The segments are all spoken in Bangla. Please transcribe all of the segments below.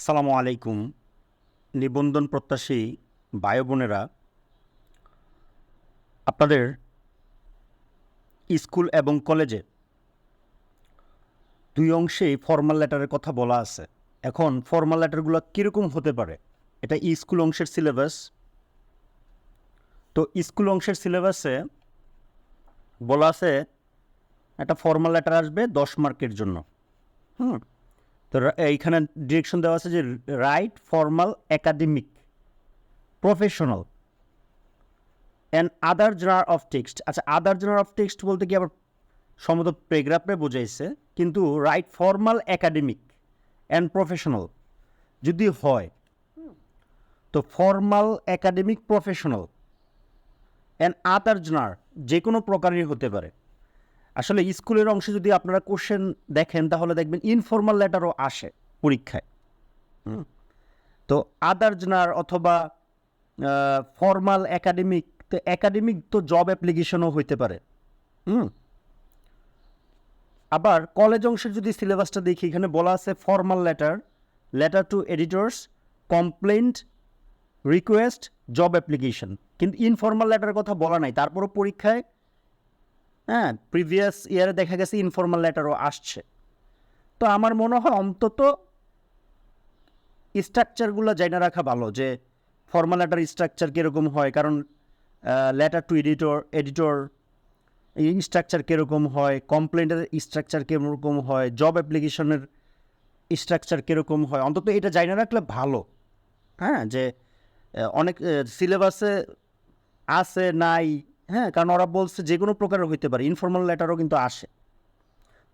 আসসালামু আলাইকুম, নিবন্ধন প্রত্যাশী ভাই বোনেরা। আপনাদের স্কুল এবং কলেজে দুই অংশেই ফর্মাল লেটারের কথা বলা আছে। এখন ফর্মাল লেটারগুলো কীরকম হতে পারে? এটা স্কুল অংশের সিলেবাস তো স্কুল অংশের সিলেবাসে বলা আছে, একটা ফর্মাল লেটার আসবে দশ মার্কের জন্য। হুম তো এইখানে ডিরেকশন দেওয়া আছে যে write formal academic professional and other genre of text আচ্ছা আদার জার্নার অফ টেক্সট বলতে কি আবার সম্ভবত প্যারাগ্রাফে বোঝাইছে, কিন্তু write formal academic and professional যদি হয়, তো formal academic professional and other genre যে কোনো প্রকারের হতে পারে। আসলে স্কুলের অংশে যদি আপনারা কোশ্চেন দেখেন, তাহলে দেখবেন ইনফর্মাল লেটারও আসে পরীক্ষায়। তো আদার জনার অথবা ফর্মাল একাডেমিক তো একাডেমিক তো জব অ্যাপ্লিকেশনও হইতে পারে। হুম? আবার কলেজ অংশের যদি সিলেবাসটা দেখি, এখানে বলা আছে formal letter letter to editors complaint request job application কিন্তু ইনফর্মাল লেটারের কথা বলা নাই, তারপরও পরীক্ষায় হ্যাঁ প্রিভিয়াস ইয়ারে দেখা গেছে ইনফর্মাল লেটারও আসছে। তো আমার মনে হয় অন্তত স্ট্রাকচারগুলো জানা রাখা ভালো যে ফর্মাল লেটার স্ট্রাকচার কীরকম হয়, কারণ letter to editor editor structure কীরকম হয় কমপ্লেন্টের স্ট্রাকচার কীরকম হয় জব অ্যাপ্লিকেশনের স্ট্রাকচার কীরকম হয়, অন্তত এটা জানা রাখলে ভালো। হ্যাঁ যে অনেক সিলেবাসে আছে, নাই হ্যাঁ কারণ ওরা বলছে যে কোনো প্রকারের হইতে পারে ইনফর্মাল লেটারও কিন্তু আসে।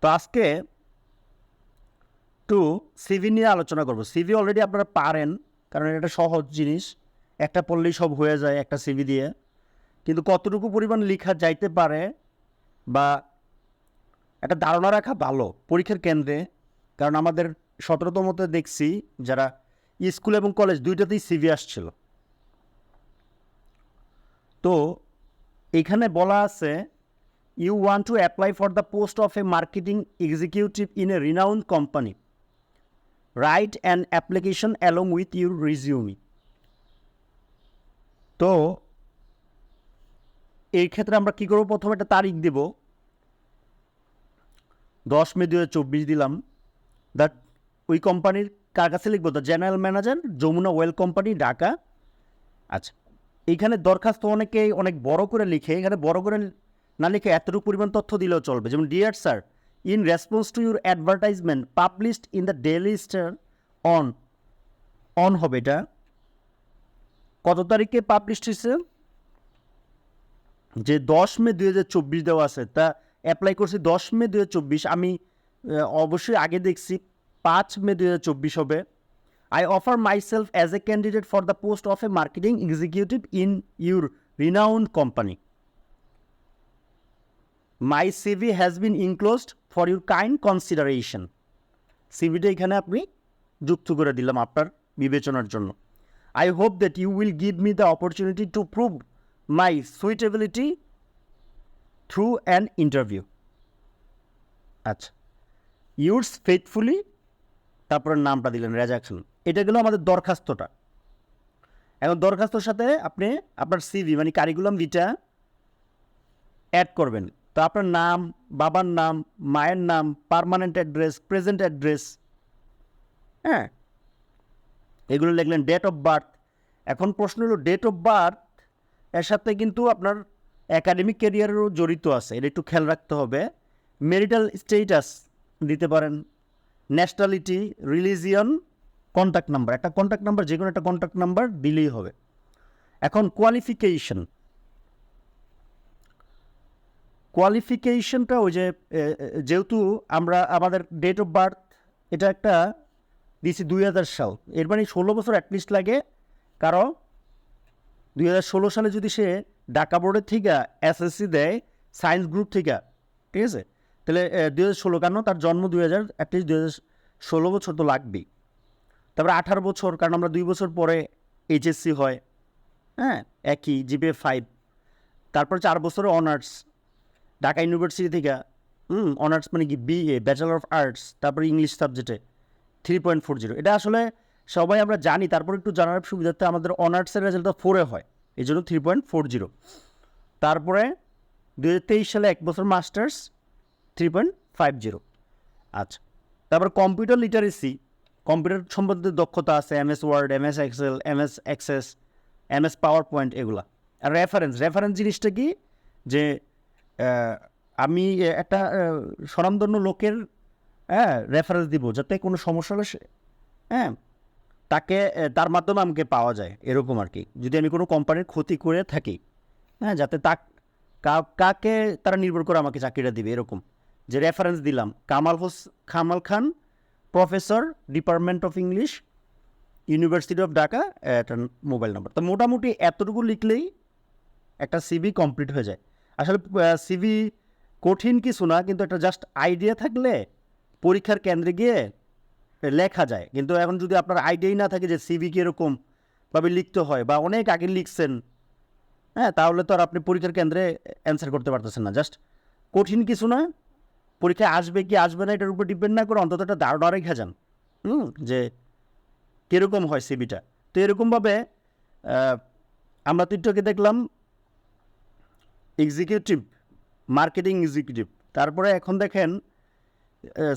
তো আজকে টু সিভি নিয়ে আলোচনা করব। সিভি অলরেডি আপনারা পারেন, কারণ এটা সহজ জিনিস। একটা পড়লেই সব হয়ে যায় একটা সিভি দিয়ে। কিন্তু কতটুকু পরিমাণ লেখা যাইতে পারে বা একটা ধারণা রাখা ভালো পরীক্ষার কেন্দ্রে, কারণ আমাদের সতেরোতমতে দেখছি যারা স্কুল এবং কলেজ দুইটাতেই সিভি আসছিল। তো এখানে বলা আছে you want to apply for the post of a marketing executive in a renowned company write an application along with your resume তো, এই ক্ষেত্রে আমরা কী করব? প্রথমে একটা তারিখ দেব। দশ মে দু চব্বিশ দিলাম। দ্যাট ওই কোম্পানির কার কাছে লিখব? The general manager Jamuna oil company Dhaka. আচ্ছা। এইখানে দরখাস্ত অনেকেই অনেক বড় করে লিখে, এখানে বড় করে না লিখে এতটুকু পরিমাণ তথ্য দিলেও চলবে। যেমন dear sir in response to your advertisement published in the daily star on on হবে এটা। কত তারিখে পাবলিশড হয়েছে? যে দশ মে দুই হাজার চব্বিশ দেওয়া আছে, তা অ্যাপ্লাই করছি দশ মে দুই হাজার চব্বিশ। আমি অবশ্যই আগে দেখছি, পাঁচ মে দুই হাজার চব্বিশ হবে। I offer myself as a candidate for the post of a marketing executive in your renowned company. My CV has been enclosed for your kind consideration. সিভিটা এখানে আপনি যুক্ত করে দিলাম আপনার বিবেচনার জন্য I hope that you will give me the opportunity to prove my suitability through an interview আচ্ছা ইউর্স ফেথফুলি তারপরে নামটা দিলেন রেজাকশন এটা গেল আমাদের দরখাস্তটা। এখন দরখাস্তর সাথে আপনি আপনার সিভি মানে কারিকুলাম ভিটা অ্যাড করবেন। তো আপনার নাম, বাবার নাম, মায়ের নাম পার্মানেন্ট অ্যাড্রেস প্রেজেন্ট অ্যাড্রেস হ্যাঁ? এগুলো লিখলেন ডেট অফ বার্থ এখন প্রশ্ন হলো ডেট অফ বার্থ এর সাথে কিন্তু আপনার একাডেমিক ক্যারিয়ারেরও জড়িত আছে। এটা একটু খেয়াল রাখতে হবে। মেরিটাল স্টেটাস দিতে পারেন। ন্যাশনালিটি রিলিজিয়ন কন্ট্যাক্ট নাম্বার একটা কন্ট্যাক্ট নাম্বার যে কোনো একটা কন্ট্যাক্ট নাম্বার দিলেই হবে। এখন কোয়ালিফিকেশন কোয়ালিফিকেশনটা ওই যে যেহেতু আমরা আমাদের ডেট অফ বার্থ এটা একটা দিয়েছি দুই হাজার সাল। এর মানে ষোলো বছর অ্যাটলিস্ট লাগে। কারণ দুই হাজার ষোলো সালে যদি সে ঢাকা বোর্ডের থেকে এসএসসি দেয় সায়েন্স গ্রুপ থেকে, ঠিক আছে? তাহলে দুই হাজার ষোলো কেন? তার জন্ম দুই হাজার অ্যাটলিস্ট দুই হাজার ষোলো বছর তো লাগবেই। তারপরে আঠারো বছর, কারণ আমরা দুই বছর পরে এইচএসসি হয়। হ্যাঁ একই জিপিএ ফাইভ তারপর চার বছরে অনার্স ঢাকা ইউনিভার্সিটি থেকে, হুম অনার্স মানে কি? বিএ ব্যাচেলর অফ আর্টস তারপরে ইংলিশ সাবজেক্টে থ্রি পয়েন্ট ফোর জিরো এটা আসলে সবাই আমরা জানি, তারপর একটু জানার সুবিধার্থে আমাদের অনার্সের রেজাল্টটা ফোরে হয় এই জন্য থ্রি পয়েন্ট ফোর জিরো তারপরে দু হাজার তেইশ সালে এক বছর masters three point five zero আচ্ছা তারপর কম্পিউটার লিটারেসি কম্পিউটার সম্বন্ধে দক্ষতা আছে M S Word M S Excel M S Access M S PowerPoint এগুলা। আর রেফারেন্স রেফারেন্স জিনিসটা কি? যে আমি একটা স্বনামধন্য লোকের হ্যাঁ রেফারেন্স দিব যাতে কোনো সমস্যা হলে হ্যাঁ তাকে তার মাধ্যমে আমাকে পাওয়া যায়, এরকম আর কি। যদি আমি কোনো কোম্পানির ক্ষতি করে থাকি হ্যাঁ যাতে তা কাকে তারা নির্ভর করে আমাকে চাকরিটা দিবে, এরকম। যে রেফারেন্স দিলাম, কামাল হোস, Kamal Khan professor, department of English, university of Dhaka, একটা মোবাইল নাম্বার। তো মোটামুটি এতটুকু লিখলেই একটা সিভি কমপ্লিট হয়ে যায়। আসলে সিভি কঠিন কিছু না, কিন্তু একটা জাস্ট আইডিয়া থাকলে পরীক্ষার কেন্দ্রে গিয়ে লেখা যায়। কিন্তু এখন যদি আপনার আইডিয়াই না থাকে যে সিভি কীরকম ভাবে লিখতে হয় বা অনেক আগে লিখছেন হ্যাঁ তাহলে তো আর আপনি পরীক্ষার কেন্দ্রে অ্যান্সার করতে পারতেছেন না। জাস্ট কঠিন কিছু না পরীক্ষায় আসবে কি আসবে না, এটার উপর ডিপেন্ড না করে অন্তত একটা দাঁড় রেখে যান হুম? যে কীরকম হয় সিবিটা তো এরকমভাবে আমরা তো একটু আগে দেখলাম এক্সিকিউটিভ মার্কেটিং এক্সিকিউটিভ তারপরে এখন দেখেন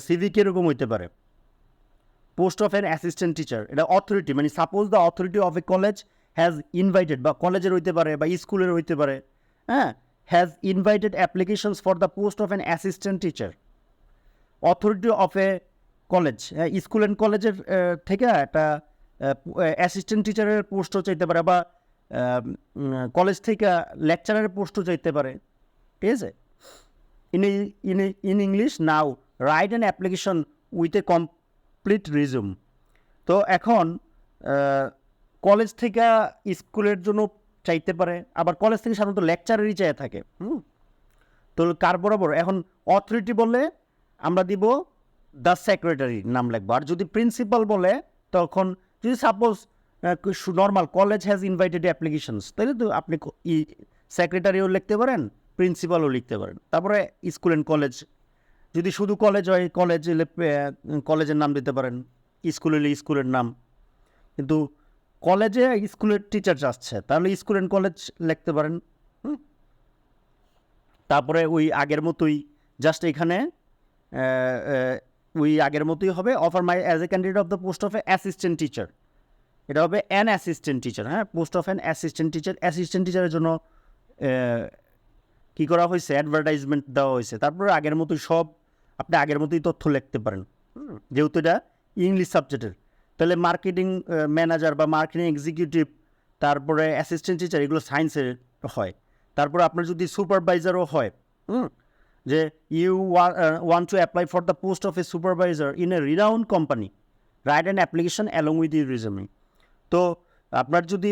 সিভি কীরকম হইতে পারে। Post of an assistant teacher এটা অথরিটি মানে suppose the authority of a college has invited বা কলেজের হইতে পারে বা স্কুলের হইতে পারে। হ্যাঁ? Has invited applications for the post of an assistant teacher authority of a college school and কলেজের থেকে একটা অ্যাসিস্ট্যান্ট টিচারের পোস্টও চাইতে পারে বা কলেজ থেকে লেকচারারের পোস্টও চাইতে পারে। ঠিক আছে? In in in English now write an application with a complete resume তো এখন কলেজ থেকে স্কুলের জন্য চাইতে পারে, আবার কলেজ থেকে সাধারণত লেকচারেরই চাই থাকে, হুম? তো কার বরাবর? এখন অথরিটি বললে আমরা দিব দ্য সেক্রেটারি নাম লিখব আর যদি প্রিন্সিপাল বলে, তখন যদি suppose normal college has invited applications তাহলে তো আপনি সেক্রেটারিও লিখতে পারেন প্রিন্সিপালও লিখতে পারেন। তারপরে স্কুল অ্যান্ড কলেজ যদি শুধু কলেজ হয় কলেজ কলেজের নাম দিতে পারেন স্কুল হলে স্কুলের নাম। কিন্তু কলেজে স্কুলের টিচার আসছে। তাহলে স্কুল অ্যান্ড কলেজ লিখতে পারেন তারপরে ওই আগের মতোই জাস্ট এখানে ওই আগের মতোই হবে offer my as a candidate of the post of a assistant teacher এটা হবে অ্যান অ্যাসিস্ট্যান্ট টিচার হ্যাঁ? Post of an assistant teacher assistant টিচারের জন্য কী করা হয়েছে? অ্যাডভার্টাইজমেন্ট দেওয়া হয়েছে। তারপরে আগের মতোই সব, আপনি আগের মতোই তথ্য লিখতে পারেন যেহেতু এটা ইংলিশ সাবজেক্টের তাহলে মার্কেটিং ম্যানেজার বা মার্কেটিং এক্সিকিউটিভ তারপরে অ্যাসিস্ট্যান্ট টিচার এগুলো সায়েন্সের হয়। তারপরে আপনার যদি সুপারভাইজারও হয় হুম, যে you want to apply for the post of a supervisor in a renowned company write and application along with you resume তো আপনার যদি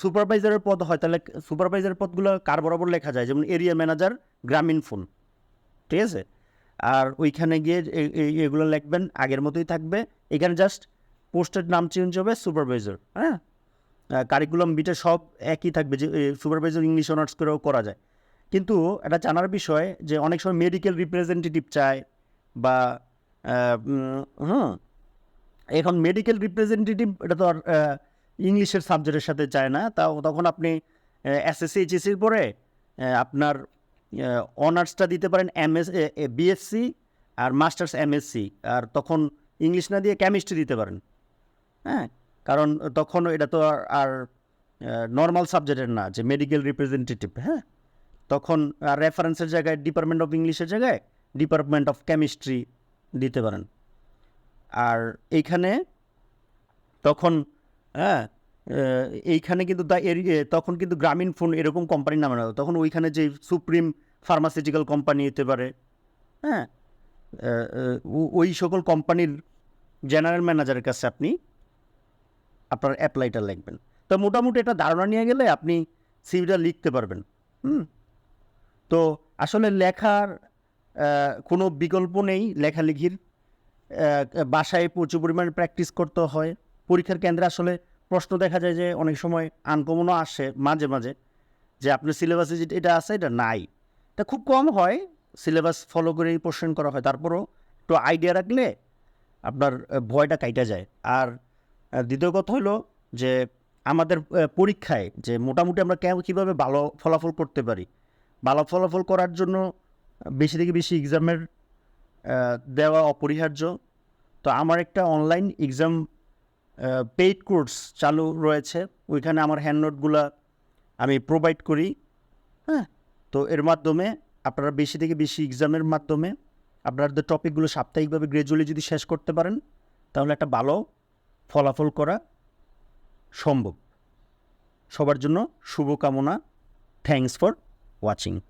সুপারভাইজারের পদ হয় তাহলে সুপারভাইজারের পদগুলো কার বরাবর লেখা যায়? যেমন এরিয়া ম্যানেজার গ্রামীণ ফোন ঠিক আছে? আর ওইখানে গিয়ে এগুলো লিখবেন আগের মতোই থাকবে। এখানে জাস্ট পোস্টের নাম চেঞ্জ হবে সুপারভাইজার হ্যাঁ? কারিকুলাম বিটা সব একই থাকবে যে সুপারভাইজার ইংলিশ অনার্স করেও করা যায়। কিন্তু এটা জানার বিষয় যে, অনেক সময় মেডিকেল রিপ্রেজেন্টেটিভ চায় বা হুম, এখন মেডিকেল রিপ্রেজেন্টেটিভ এটা তো আর ইংলিশের সাবজেক্টের সাথে চায় না। তা তখন আপনি এসএসসি এইচএসসির পরে আপনার অনার্সটা দিতে পারেন এমএস বিএসসি আর মাস্টার্স এমএসসি আর তখন ইংলিশ না দিয়ে কেমিস্ট্রি দিতে পারেন। হ্যাঁ কারণ তখন এটা তো আর- নর্মাল সাবজেক্টের না, যে মেডিকেল রিপ্রেজেন্টেটিভ হ্যাঁ? তখন আর রেফারেন্সের জায়গায় ডিপার্টমেন্ট অফ ইংলিশের জায়গায় ডিপার্টমেন্ট অফ কেমিস্ট্রি দিতে পারেন। আর এইখানে তখন হ্যাঁ এইখানে কিন্তু তখন কিন্তু গ্রামীণ ফোন এরকম কোম্পানির নামে না, তখন ওইখানে যে সুপ্রিম ফার্মাসিউটিক্যাল কোম্পানি হতে পারে হ্যাঁ? ওই সকল কোম্পানির জেনারেল ম্যানেজারের কাছে আপনি আপনার অ্যাপ্লাইটা লিখবেন। তো মোটামুটি একটা ধারণা নিয়ে গেলে আপনি সিভিটা লিখতে পারবেন। হুম? তো আসলে লেখার কোনো বিকল্প নেই লেখালেখির। বাসায় প্রচুর পরিমাণে প্র্যাকটিস করতে হয়। পরীক্ষার কেন্দ্রে আসলে প্রশ্ন দেখা যায় যে অনেক সময় আনকমনও আসে মাঝে মাঝে যে আপনার সিলেবাসে যেটা এটা আছে, এটা নাই। এটা খুব কম হয় সিলেবাস ফলো করেই কোশ্চেন করা হয়। তারপরও একটু আইডিয়া রাখলে আপনার ভয়টা কাইটা যায়। আর দ্বিতীয় কথা হলো যে আমাদের পরীক্ষায় যে মোটামুটি আমরা কীভাবে ভালো ফলাফল করতে পারি, ভালো ফলাফল করার জন্য বেশি থেকে বেশি এক্সামের দেওয়া অপরিহার্য। তো আমার একটা অনলাইন এক্সাম পেইড কোর্স চালু রয়েছে, ওইখানে আমার হ্যান্ড নোটগুলা আমি প্রোভাইড করি হ্যাঁ? তো এর মাধ্যমে আপনারা বেশি থেকে বেশি এক্সামের মাধ্যমে আপনাদের টপিকগুলো সাপ্তাহিকভাবে গ্রাজুয়ালি যদি শেষ করতে পারেন, তাহলে একটা ভালো ফলাফল করা সম্ভব। সবার জন্য শুভকামনা। Thanks for watching